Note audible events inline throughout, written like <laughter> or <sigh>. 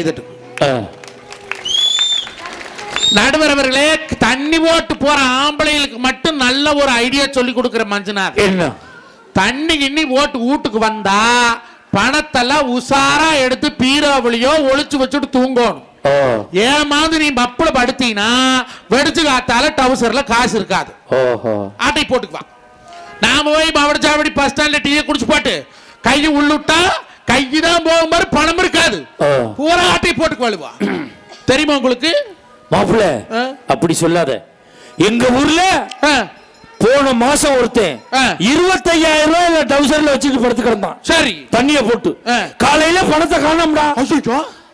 கைதட்டு. நடுவர் அவர்களே தண்ணி போட்டு போற ஆம்பளைகளுக்கு மட்டும் நல்ல ஒரு ஐடியா சொல்லி கொடுக்கிற மஞ்சுநாத் என்ன? தண்ணி கிண்ணி போட்டு வீட்டுக்கு வந்தா பணத்தெல்லாம் உசாரா எடுத்து பீரோவிலையோ ஒளிச்சு வச்சுட்டு தூங்கணும். ஏமாந்து நீ மப்புல படுத்தீங்கன்னா வெடிச்சு காத்தால டவுசர்ல காசு இருக்காது. ஆட்டை போட்டுக்குவா நாம போய் மாவட்டச்சாவடி பஸ் ஸ்டாண்ட்ல டீயை குடிச்சு போட்டு கையை உள்ளுட்டா கைதான் போகும் மாதிரி பணம் இருக்காது. பூரா ஆட்டை போட்டுக்கு வாழுவா <clears throat> தெரியுமா உங்களுக்கு? மாப்பிள்ள? அப்படி சொல்லாத. எங்க ஊர்ல போன மாசம் ஒருத்தன். இருபத்தையாயிரம் ரூபாய் இல்ல டவுசர்ல வச்சுட்டு படுத்து கிடந்தான். சரி. தண்ணிய போட்டு. காலையில பணத்தை காணோம்டா.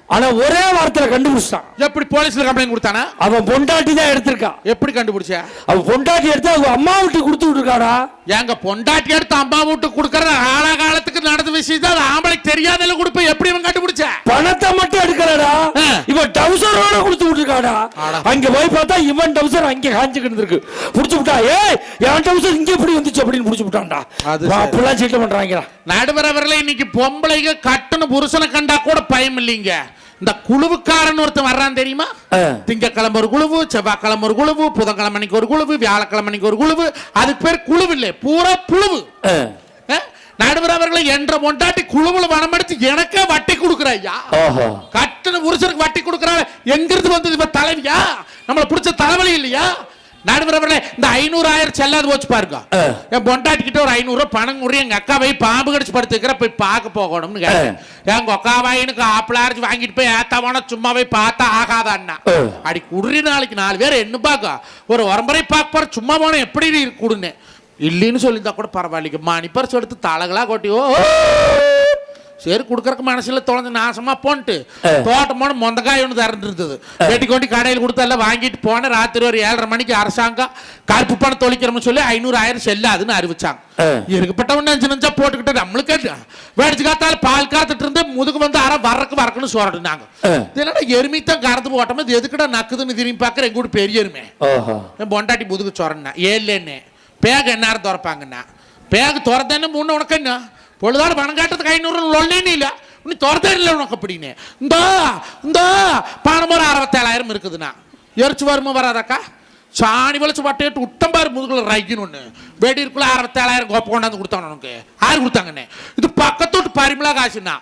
ஆனா ஒரே வாரத்துல கண்டுபிடிச்சிட்டான். எப்படி போலீஸ்ல கம்ப்ளைண்ட் கொடுத்தானா? அவன் பொண்டாட்டி தான் எடுத்திருக்கான் எப்படி கண்டுபிடிச்ச? அவன் பொண்டாட்டி எடுத்து அவங்க அம்மா வீட்டு கொடுத்து விட்டுருக்காடா? எங்க பொண்டாட்டி எடுத்து அம்மா வீட்டுக்கு கொடுக்கற காலகாலத்துக்கு நடந்த விஷயம் தான் ஆம்பளைக்கு தெரியாதல கொடுப்ப எப்படி இவன் கண்டுபிடிச்ச? பணத்தை மட்டும் எடுக்கலடா ஆ. இவன் டவுசரோட கொடுத்து விட்டுருக்காடா ஆடா. அங்க போய் பார்த்தா இவன் டவுசர் அங்க காஞ்சிக்கிட்டு இருக்கு புடிச்சு விட்டா ஏய் என் டவுசர் இங்க எப்படி வந்துச்சு? அப்படின்னு புடிச்சு விட்டான்டா. அப்படிலாம் சீட்டு பண்றாங்கடா. நடுவர் அவர்களே இன்னைக்கு பொம்பளைங்க கட்டுன்னு புருஷனை கண்டா கூட பயம் இல்லைங்க. இந்த குழுவுக்காரன் ஒருத்தன் வர்றான் தெரியுமா. திங்கக்கிழமை ஒரு குழுவு செவ்வாய்க்கிழமை ஒரு குழுவு புதன்கிழமை அன்னைக்கு ஒரு குழுவு வியாழக்கிழமை அன்னைக்கு ஒரு குழுவு. அதுக்கு பேர் குழுவு இல்லை பூரா புழுவு? நடுவர் அவர்களை என்ற மொண்டாட்டி குழுவுல வனமடிச்சு எனக்கே வட்டி கொடுக்குற ஐயா ஓஹோ கட்டண புருஷனுக்கு வட்டி கொடுக்குறாள் எங்கிருந்து வந்தது இப்ப தலைவியா? நம்மள பிடிச்ச தலைவலி இல்லையா? நடுவர் அவர்களே இந்த ஐநூறு ஆயிரம் செல்லாது போச்சு பாருங்க. என் பொண்டாட்டிக்கிட்ட ஒரு ஐநூறு ரூபாய் பணம் குடி எங்க அக்கா போய் பாம்பு கடிச்சு படுத்துக்கிற போய் பார்க்க போகணும்னு கேட்டேன். எங்க அக்கா வாயினுக்கு ஆப்பிள் அரைச்சு வாங்கிட்டு போய் ஏத்தாவான சும்மா போய் பார்த்தா ஆகாத அண்ணா. அடி குடுறி நாளைக்கு நாலு பேர் என்ன பார்க்க ஒரு உரம்பரை பார்க்க போற சும்மா போன எப்படி குடுன்னு? இல்லைன்னு சொல்லியிருந்தா கூட பரவாயில்லைங்க மணி பரிசு எடுத்து தலகளா கொட்டி ஓ சரி கொடுக்கறக்கு மனசுல தொலைஞ்சு நாசமா போன்ட்டு. ஆ. தோட்டம் போன மொந்தக்காய் ஒன்று திறந்து இருந்தது வெட்டி கொண்டு கடையில் கொடுத்து எல்லாம் வாங்கிட்டு போனேன் ராத்திரி ஒரு ஏழரை மணிக்கு அரசாங்கம் கருப்பு பணம் தொலைக்கிறோம்னு சொல்லி ஐநூறு ஆயிரம் செல்லாதுன்னு அறிவிச்சாங்க. இருக்கப்பட்டவன் நெஞ்சு நெஞ்சா போட்டுக்கிட்டு நம்மளுக்கு வேடிச்சு காத்தால பால் காத்துட்டு இருந்து முதுகு வந்து அரை வரக்கு வரக்குன்னு சொல்லிட்டுனாங்க ஆ. என்னடா எருமித்தான் கறந்து போட்டோம் இது எதுக்குடா நக்குதுன்னு திரும்பி பார்க்குற எங்க கூட பெரிய எருமை பொண்டாட்டி முதுகு சொரண்ணா ஏல்லேன்னு. பேக எந்நேரம் திறப்பாங்கண்ணா பேக திறந்தேன்னு முன்ன உனக்கு என்ன? பொழுதாடு பணம் காட்டுறதுக்கு ஐநூறு லொல்லேன்னு இல்லை. நீ திறந்தே இல்லை உனக்கு அப்படின்னு. இந்த இந்த பணம் ஒரு அறுபத்தேழாயிரம் இருக்குதுண்ணா. எரிச்சு வருமா வராதாக்கா? சாணி வளைச்சு வட்டையிட்டு உட்டம் பாரு முதுகுல ரைக்கின்னு ஒன்று வெடியிருக்குள்ள அறுபத்தேழாயிரம் கோப்பை கொண்டாந்து கொடுத்தாங்க உனக்கு. யார் கொடுத்தாங்கண்ணே. இது பக்கத்து வீட்டு பரிமளா காசுண்ணா.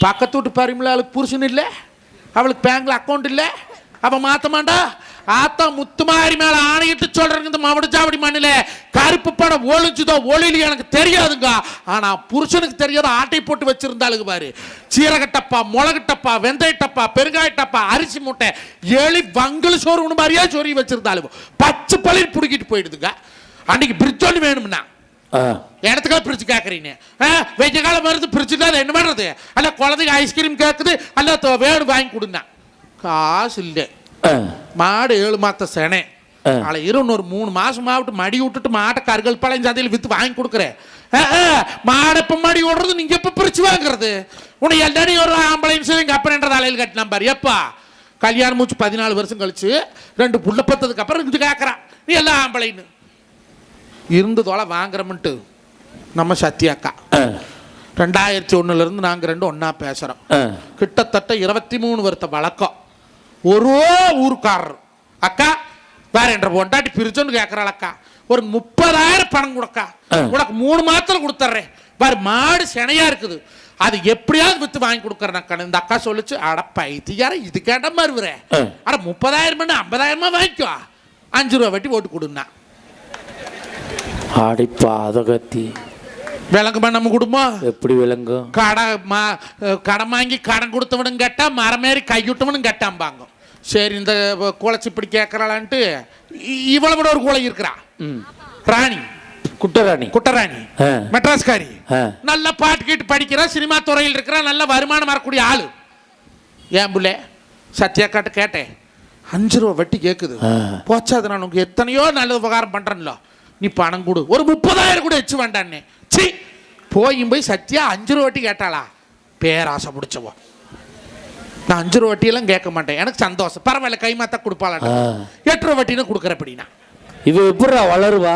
பக்கத்து வீட்டு பரிமளாளுக்கு புருஷன் இல்லை அவளுக்கு பேங்க்ல அக்கௌண்ட் இல்லை. அவள் மாற்ற மாட்டா ஆத்தா முத்துமாரி மேல ஆணையிட்டு சொல்றேங்க இந்த மாவட்ட சாவடி மண்ணில கருப்பு பணம் ஒளிஞ்சுதோ ஒளிலி எனக்கு தெரியாதுங்க. ஆனா புருஷனுக்கு தெரியாத ஆட்டை போட்டு வச்சிருந்தாளுங்க பாரு. சீரகட்டப்பா மிளகுட்டப்பா வெந்தயட்டப்பா பெருங்காயட்டப்பா அரிசி மூட்டை எலி வங்கல் சோறு ஒன்று மாதிரியா சொறி வச்சிருந்தாளுங்க. பச்சை பள்ளியில் பிடிக்கிட்டு போயிடுதுங்க. அன்னைக்கு பிரிட்ஜ் ஒன்று வேணும்னா. ஆ. இடத்துக்காக பிரிச்சு கேட்குறீங்க வெய்ய காலம் வருது பிரிச்சுட்டு அதை என்ன பண்ணுறது அல்ல குழந்தைங்க ஐஸ்கிரீம் கேட்குது அல்ல வேணும் வாங்கி கொடுங்க காசு இல்லை. மாடு ஏழு மாத்த செனை. ஆ. நாளை இரு இன்னொரு மூணு மாசம் ஆகட்டும் மடி விட்டுட்டு மாட்டை கருகல் பழைய சந்தையில் வித்து வாங்கி கொடுக்குறேன் மாடை இப்போ மடி விடுறது? நீங்க எப்போ பிரிச்சு வாங்குறது? உன்னை எல்லாரையும் ஒரு ஆம்பளைன்னு சொல்லி எங்கள் அப்பனன்ற தலையில் கட்டினான் பாரு. எப்பா கல்யாணம் மூச்சு பதினாலு வருஷம் கழிச்சு ரெண்டு புள்ள பத்ததுக்கு அப்புறம் இது கேட்குறான் நீ எல்லாம் ஆம்பளைன்னு. இருந்து தொலை வாங்குறோம்ன்ட்டு நம்ம சத்யாக்கா. ரெண்டாயிரத்தி ஒன்றுலேருந்து நாங்கள் ரெண்டும் ஒன்றா பேசுகிறோம். கிட்டத்தட்ட இருபத்தி மூணு வருத்த வழக்கம். ஒரு ஊருக்காரர். அக்கா வேற என்ற பொண்டாட்டி பிரிச்சோன்னு கேட்கறாள் அக்கா. ஒரு முப்பதாயிரம் பணம் கொடுக்கா. உனக்கு மூணு மாத்திரம் கொடுத்துட்றேன் வேற மாடு சினையா இருக்குது. அது எப்படியாவது வித்து வாங்கி கொடுக்குறேன் அக்கா. இந்த அக்கா சொல்லுச்சு அட பைத்தியார இது கேட்ட மறுவுறேன். அட முப்பதாயிரம் ஐம்பதாயிரமா வாங்கிக்கோ. அஞ்சு ரூபா வட்டி ஓட்டு கொடுன்னா. அடி பாதகத்தி. விளங்குமா நம்ம குடும்பம்? எப்படி விளங்கும்? கடை மா கடன் வாங்கி கடன் கொடுத்தவனும் கேட்டா மரமேறி கையுட்டவனும் கேட்டாம்பாங்க. சரி இந்த குளச்சி இப்படி கேட்கறாளான்ட்டு இ- இவளை விட ஒரு குளை இருக்கிறா. ராணி. குட்டராணி. குட்டராணி. மெட்ராஸ்காரி. நல்ல பாட்டு கேட்டு படிக்கிறா சினிமா துறையில் இருக்கிறா நல்ல வருமானம் வரக்கூடிய ஆளு. ஏன் புள்ளே? சத்யாக்காட்ட கேட்டேன். அஞ்சு ரூபா வட்டி கேட்குது ஆ. போச்சா அது நான் உனக்கு எத்தனையோ நல்ல உபகாரம் பண்றேன்ல. நீ பணம் கொடு. ஒரு முப்பதாயிரம் கூட வச்சு வேண்டான்னே. சி போயும் போய் சத்யா அஞ்சு ரூபா வட்டி கேட்டாளா? பேராசை பிடிச்சவோ. நான் அஞ்சு ரூபா வட்டியெல்லாம் கேட்க மாட்டேன். எனக்கு சந்தோஷம். பரவாயில்ல கை மாத்தா கொடுப்பாளா. எட்டு ரூபா வட்டின்னு கொடுக்குற அப்படின்னா. இவ எப்படிடா வளருவா?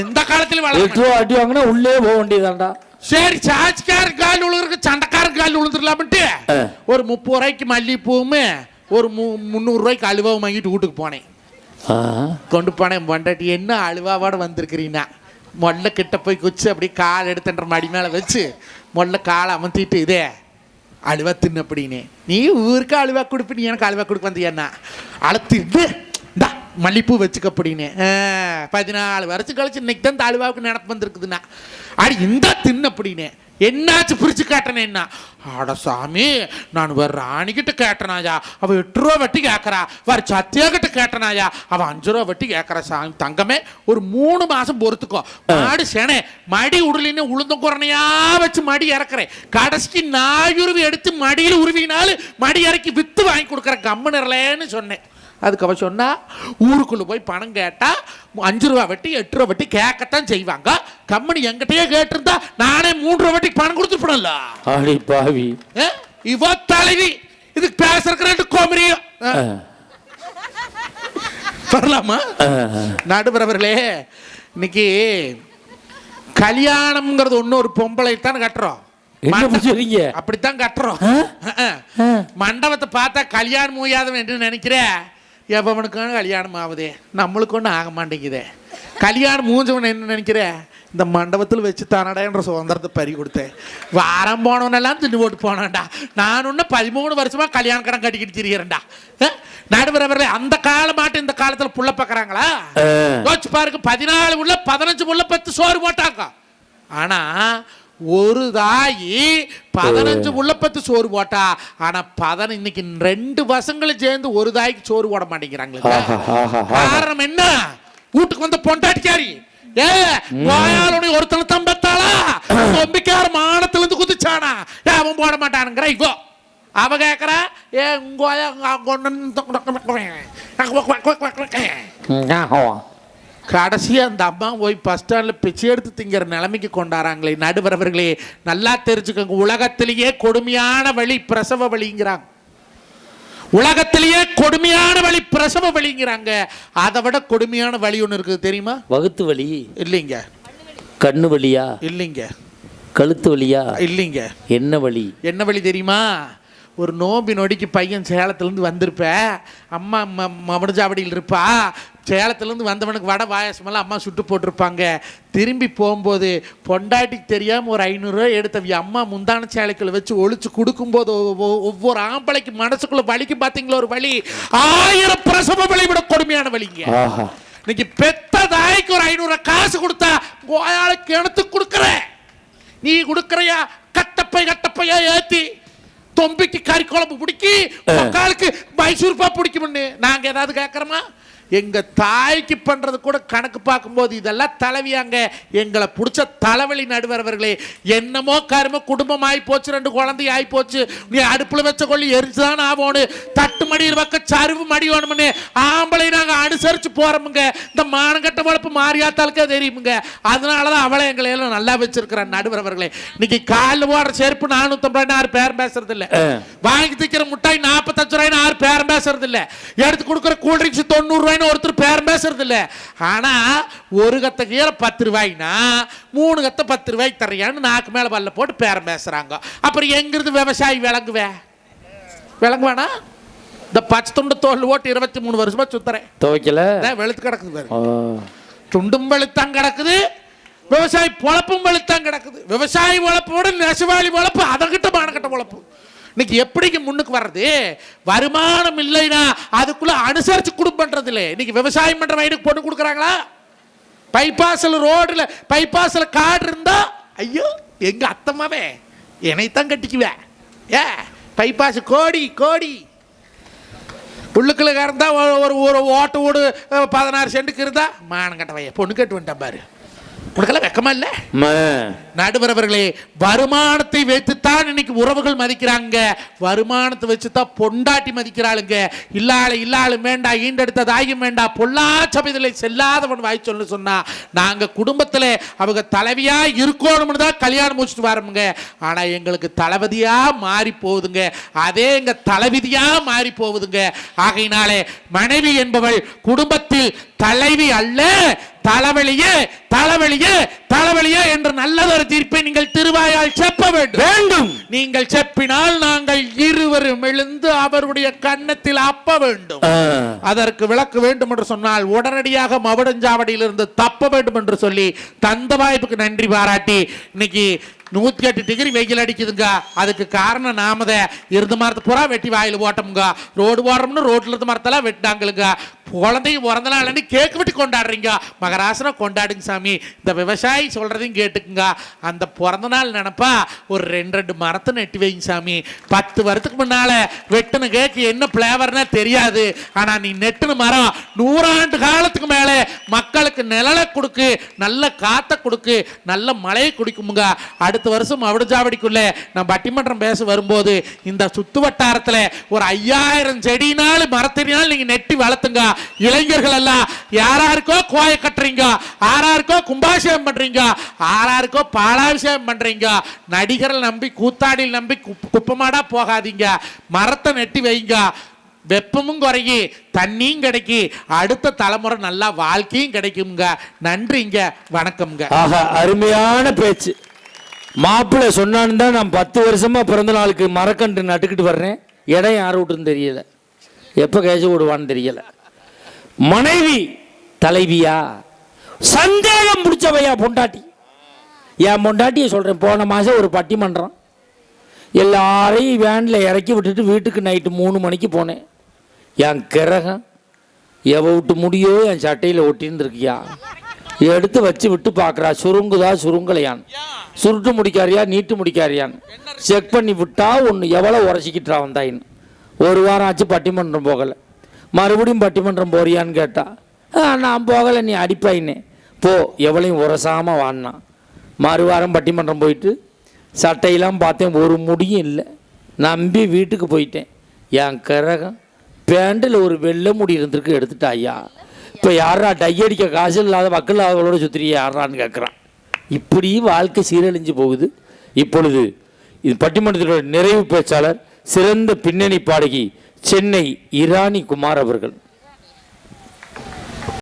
எந்த காலத்திலும் வளர எட்டு ரூபா அடி வாங்கினா உள்ளே போக வேண்டியதாண்டா சரி சாட்சிக்காரன் கால் விழுகிறக்கு சண்டைக்காரன் கால் விழுந்துடலாம்ட்டு ஆ. ஒரு முப்பது ரூபாய்க்கு மல்லிகைப்பூவும் ஒரு மு முந்நூறு ரூபாய்க்கு அலுவாவும் வாங்கிட்டு வீட்டுக்கு போனேன். கொண்டு போனேன் பொண்டாட்டி என்ன அழுவாவோட வந்திருக்கிறீன்னா? மொல்ல கிட்ட போய் குச்சி அப்படியே கால் எடுத்துன்ற மடி மேலே வச்சு மொல்ல காலை அமர்த்திட்டு இதே அழுவா தின்னு அப்படின்னு. நீ ஊருக்கு அழுவா கொடுப்பு நீ எனக்கு அழுவா கொடுக்க வந்தியண்ணா அழுத்திட்டு இந்தா மல்லிப்பூ வச்சுக்க அப்படின்னு. பதினாலு வருஷம் கழிச்சு இன்னைக்கு தான் இந்த அழுவாவுக்கு நினப்பு வந்திருக்குதுண்ணா அடி இந்தா தின்னு அப்படின்னு. என்னாச்சு பிரிச்சு காட்டினேன் என்ன? அட சாமி நான் வேற ராணிக்கிட்ட கேட்டனாயா? அவ எட்டு ரூபா வட்டி கேட்கறா. வேற சத்தியா கிட்ட கேட்டனாயா? அவ அஞ்சு ரூபா வட்டி கேட்கறா சாமி. தங்கமே ஒரு மூணு மாசம் பொறுத்துக்கோ. மாடு செனே மடி உடலின்னு உளுந்தம் குறனையா வச்சு மடி இறக்குறேன். கடைசிக்கு நாயுருவி எடுத்து மடியில் உருவினாலும் மடி இறக்கி வித்து வாங்கி கொடுக்குற கம்மு நிறலேன்னு சொன்னேன். அதுக்கு அவ சொன்னா ஊருக்குள்ள போய் பணம் கேட்டா அஞ்சு ரூபா வட்டி எட்டு ரூபா வட்டி கேட்கத்தான் செய்வாங்க. கம்பெனி எங்கிட்டயே கேட்டிருந்தா நானே மூன்று ரூபா வட்டிக்கு பணம் கொடுத்துருப்பேன்ல அடி பாவி? இவ தலைவி. இதுக்கு பேசுறதுக்கு ரெண்டு கோமரியும். வரலாமா? நடுவரவர்களே இன்னைக்கு கல்யாணம்ங்கிறது ஒண்ணு ஒரு பொம்பளை தான் கட்டுறோம் அப்படித்தான் கட்டுறோம். மண்டபத்தை பார்த்தா கல்யாணம் மூயாதவன் என்று நினைக்கிற எவனுக்கும் கல்யாணம் ஆகுதே? நம்மளுக்கு ஒன்றும் ஆக மாட்டேங்குதே. கல்யாணம் மூஞ்சவன் என்ன நினைக்கிற? இந்த மண்டபத்தில் வச்சு தானடா என்ற சுதந்திரத்தை பறி கொடுத்தேன் வாரம் போனவனெல்லாம் தின்னு போட்டு போனான்டா. நான் இன்னும் பதிமூணு வருஷமா கல்யாண கடன் கட்டிக்கிட்டு திரியிறேன்டா நடுவரவர்களே அந்த காலமாட்டு இந்த காலத்தில் புள்ள பார்க்குறாங்களா. யோசிச்சு பாருங்க பதினாலு உள்ள பதினஞ்சு உள்ள பத்து சோறு போட்டாங்க. ஆனா ஒரு தாயி பதினஞ்சு உள்ள பத்து சோறு போட்டா ஆனா பதன இன்னைக்கு ரெண்டு பசங்களும் சேர்ந்து ஒரு தாய்க்கு சோறு போட மாட்டேங்கிறாங்களே. காரணம் என்ன? வீட்டுக்கு வந்த பொண்டாட்டிக்காரி. ஏ வாயாளுடைய ஒருத்தனை தான் பெத்தாளா நம்பிக்கார மானத்துல இருந்து குதிச்சானா? ஏ அவன் போட மாட்டானுங்கிற இவோ. அவ கேக்குறா ஏ உங்க கடைசியா அந்த அம்மா போய் பஸ் ஸ்டாண்ட்ல பிச்சை எடுத்து திங்கிற நிலைமைக்கு கொண்டாராங்களே. நடுவரவர்களே நல்லா தெரிஞ்சுக்கோங்க. உலகத்திலேயே கொடுமையான வழி பிரசவ வழிங்கிறாங்க. உலகத்திலேயே கொடுமையான வழி பிரசவ வழிங்கிறாங்க. அதை விட கொடுமையான வழி ஒன்று இருக்குது தெரியுமா? வகுத்து வலி. இல்லைங்க. கண்ணு வலியா? இல்லைங்க. கழுத்து வலியா? இல்லைங்க. என்ன வலி? என்ன வழி தெரியுமா? ஒரு நோம்பி நொடிக்கு பையன் சேலத்துலேருந்து வந்திருப்ப. அம்மா மவனஜாவடியில் இருப்பா. சேலத்துலேருந்து வந்தவனுக்கு வடை பாயாசமெல்லாம் அம்மா சுட்டு போட்டிருப்பாங்க. திரும்பி போகும்போது பொண்டாட்டிக்கு தெரியாமல் ஒரு ஐநூறுரூவா எடுத்த அம்மா முந்தான சேலைக்குள்ள வச்சு ஒழிச்சு கொடுக்கும்போது ஒவ்வொரு ஆம்பளைக்கு மனசுக்குள்ள வலிக்கு பார்த்தீங்களா ஒரு வலி? ஆயிரம் பிரசவ வலி விட கொடுமையான வலிங்க ஆஹா. இன்னைக்கு பெத்த தாய்க்கு ஒரு ஐநூறு காசு கொடுத்தா கோயால கிணத்து கொடுக்குற நீ கொடுக்குறையா? கட்டப்பை கட்டப்பையா ஏத்தி. தொம்பிக்கு கறி குழம்பு பிடிக்கி உக்காளுக்கு மைசூர் பா பிடிக்கும்னு. நாங்க ஏதாவது கேட்கறோமா எங்க தாய்க்கு பண்றது கூட கணக்கு பார்க்கும்போது இதெல்லாம் தலைவியாங்க. எங்களை பிடிச்ச தலைவலி நடுவரவர்களே என்னமோ கரும குடும்பம் ஆகி போச்சு ரெண்டு குழந்தை ஆகி போச்சு. நீ அடுப்புல வச்ச கொள்ளி எரிச்சுதான் ஆவோன்னு தட்டு மடியில் வைக்க சருவு மடி வேணும்னு ஆம்பளை நாங்க அனுசரிச்சு போறோமுங்க. இந்த மானங்கட்ட வளர்ப்பு மாரியாத்தாளுக்கே தெரியுமுங்க. அதனாலதான் அவளை எங்களை எல்லாம் நல்லா வச்சிருக்கிறான் நடுவரவர்களே. இன்னைக்கு காலில் போடுற செருப்பு ரூபாய் யாரும் பேரம் பேசுறது இல்ல. வாங்கி திக்கிற முட்டாய் நாற்பத்தஞ்சு ரூபாய்னு யாரும் பேரம் பேசுறது இல்ல எடுத்து கொடுக்குற கூல் ட்ரிங்க்ஸ் தொண்ணூறு ரூபாய்னு ஒருத்தர் பேரம் பேசுறது இல்ல ஆனா ஒரு கத்த கீரை பத்து ரூபாய்னா மூணு கத்த பத்து ரூபாய்க்கு தரையான்னு நாக்கு மேல பல்ல போட்டு பேரம் பேசுறாங்க. அப்புறம் எங்கிருந்து விவசாயி விளங்குவே? விளங்குவானா? இந்த பச்சை துண்டு தோல் ஓட்டு இருபத்தி மூணு வருஷமா சுத்துறேன். துவைக்கல? வெளுத்து கிடக்குது பாரு. துண்டும் வெளுத்தான் கிடக்குது. விவசாயி பொழப்பும் வெளுத்தான் கிடக்குது. விவசாயி பொழப்போட நெசவாளி பொழப்பு அதங்கிட்ட மானக்கட்ட பொழப்பு இன்னைக்கு எப்படிங்க முன்னுக்கு வர்றது? வருமானம் இல்லைன்னா அதுக்குள்ள அனுசரிச்சு குடும்பன்றது இல்லை இன்னைக்கு விவசாயம் பண்ற வயலுக்கு பொண்ணு கொடுக்குறாங்களா? பைபாஸ்ல ரோடுல பைபாஸ்ல காடு இருந்தா ஐயோ எங்க அத்தம்மாவே என்னைத்தான் கட்டிக்குவேன் ஏ பைபாஸ் கோடி கோடி. உள்ளுக்குள்ள இருந்தா ஒரு ஒரு ஓட்டு ஓடு பதினாறு சென்ட்டுக்கு இருந்தா மானம் கட்டவைய பொண்ணு கட்டு வந்துட்டான் பாரு. உனக்கெல்லாம் வெக்கமா இல்லை. நடுவரவர்களே வருமானத்தை வைத்துத்தான் இன்னைக்கு உறவுகள் மதிக்கிறாங்க. வருமானத்தை வச்சுதான் பொண்டாட்டி மதிக்கிறாளுங்க. இல்லாள இல்லாளும் வேண்டாம் ஈண்டெடுத்த தாயும் வேண்டாம் பொல்லா சபைதலை செல்லாதவன் வாய் சொல்லு சொன்னா நாங்க குடும்பத்துல அவங்க தலைவியா இருக்கணும்னு தான் கல்யாணம் முடிச்சுட்டு வரோமுங்க. ஆனா எங்களுக்கு தளபதியா மாறி போகுதுங்க. அதே எங்க தலைவிதியா மாறி போகுதுங்க. ஆகையினாலே மனைவி என்பவள் குடும்பத்தில் தலைவி அல்ல. தலைவலியே தலைவலியே தலைவலியே என்று நல்லதொரு தீர்ப்பை நீங்கள் திருவாயால் செப்ப வேண்டும். வேண்டும். நீங்கள் செப்பினால் நாங்கள் இருவரும் எழுந்து அவருடைய கன்னத்தில் அப்ப வேண்டும். அதற்கு விளக்கு வேண்டும் என்று சொன்னால் உடனடியாக மவடஞ்சாவடியிலிருந்து தப்ப வேண்டும் என்று சொல்லி தந்த வாய்ப்புக்கு நன்றி பாராட்டி. இன்னைக்கு நூத்தி எட்டு டிகிரி வெயில் அடிக்குதுங்க. அதுக்கு காரணம் நாமத இருந்த மரத்து பூரா வெட்டி வாயில் போட்டோமுங்க. ரோடு போடுறோம்னு ரோட்ல இருந்த மரத்தெல்லாம் வெட்டாங்களுங்க குழந்தைங்க பிறந்த நாள்னு கேக் விட்டு கொண்டாடுறீங்க. மகராசனை கொண்டாடுங்க சாமி. இந்த விவசாயி சொல்கிறதையும் கேட்டுக்குங்க. அந்த பிறந்த நாள் நினப்பா ஒரு ரெண்டு ரெண்டு மரத்தை நெட்டி வைங்க சாமி. பத்து வருஷத்துக்கு முன்னால் வெட்டின கேக்கு என்ன ஃப்ளேவர்னா தெரியாது. ஆனால் நீ நெட்டுன மரம் நூறாண்டு காலத்துக்கு மேலே மக்களுக்கு நிழலை கொடுக்கு நல்ல காற்றை கொடுக்கு நல்ல மழையை குடிக்குமுங்க. அடுத்த வருஷம் அவடுஜாவடிக்குள்ள நான் பட்டிமன்றம் பேச வரும்போது இந்த சுத்து வட்டாரத்தில் ஒரு ஐயாயிரம் செடினாலும் மரத்தடினாலும் நீங்கள் நெட்டி வளர்த்துங்க. இளைஞர்கள் எல்லாம் யாராருக்கோ கோய கட்டுறீங்க ஆறாருக்கோ கும்பாபிஷேகம் பண்றீங்க ஆறாருக்கோ பாலாபிஷேகம் பண்றீங்க நடிகர்கள் நம்பி கூத்தாடியில் நம்பி குப்பமாடா போகாதீங்க மரத்தை நெட்டி வைங்க வெப்பமும் குறையி தண்ணியும் கிடைக்கி அடுத்த தலைமுறை நல்லா வாழ்க்கையும் கிடைக்குங்க நன்றிங்க வணக்கம்ங்க. ஆஹா அருமையான பேச்சு. மாப்பிள்ளை சொன்னான்னு தான் நான் பத்து வருஷமா பிறந்த நாளுக்கு மரக்கன்று நட்டுக்கிட்டு வர்றேன். இடம் யார் விட்டுன்னு தெரியல. எப்போ கேச்சு விடுவான்னு தெரியல. மனைவி தலைவியா? சந்தேகம் பிடிச்சவையா பொண்டாட்டி? என் பொண்டாட்டியை சொல்கிறேன் போன மாதம் ஒரு பட்டிமன்றம். எல்லாரையும் வேனில் இறக்கி விட்டுட்டு வீட்டுக்கு நைட்டு மூணு மணிக்கு போனேன். என் கிரகம் எவ விட்டு முடியோ என் சட்டையில் ஒட்டியிருந்துருக்கியா எடுத்து வச்சு விட்டு பார்க்குறா சுருங்குதா சுருங்கலையான். சுருட்டு முடிக்காரியா நீட்டு முடிக்காரியான்னு செக் பண்ணி விட்டா ஒன்று எவ்வளோ உரைச்சிக்கிட்டா வந்தாயின்னு ஒரு வாரம் ஆச்சு பட்டிமன்றம் போகலை. மறுபடியும் பட்டிமன்றம் போறியான்னு கேட்டா நான் போகலை நீ அடிப்பாயின்னு போ எவ்வளையும் உரசாமல் வாடினான் மறுவாரம் பட்டிமன்றம் போயிட்டு சட்டையெல்லாம் பார்த்தேன் ஒரு முடியும் இல்லை. நம்பி வீட்டுக்கு போயிட்டேன். என் கரகம் பேண்டில் ஒரு வெள்ளை முடி இருந்திருக்கு எடுத்துட்டா ஐயா. இப்போ யாரா டை அடிக்க காசு இல்லாத மக்கள் இல்லாதவங்களோட சுத்திரியா யாரான்னு கேட்குறான் இப்படி வாழ்க்கை சீரழிஞ்சு போகுது. இப்பொழுது இது பட்டிமன்றத்தினுடைய நிறைவு பேச்சாளர் சிறந்த பின்னணி பாடகி சென்னை இராணி குமார் அவர்கள்.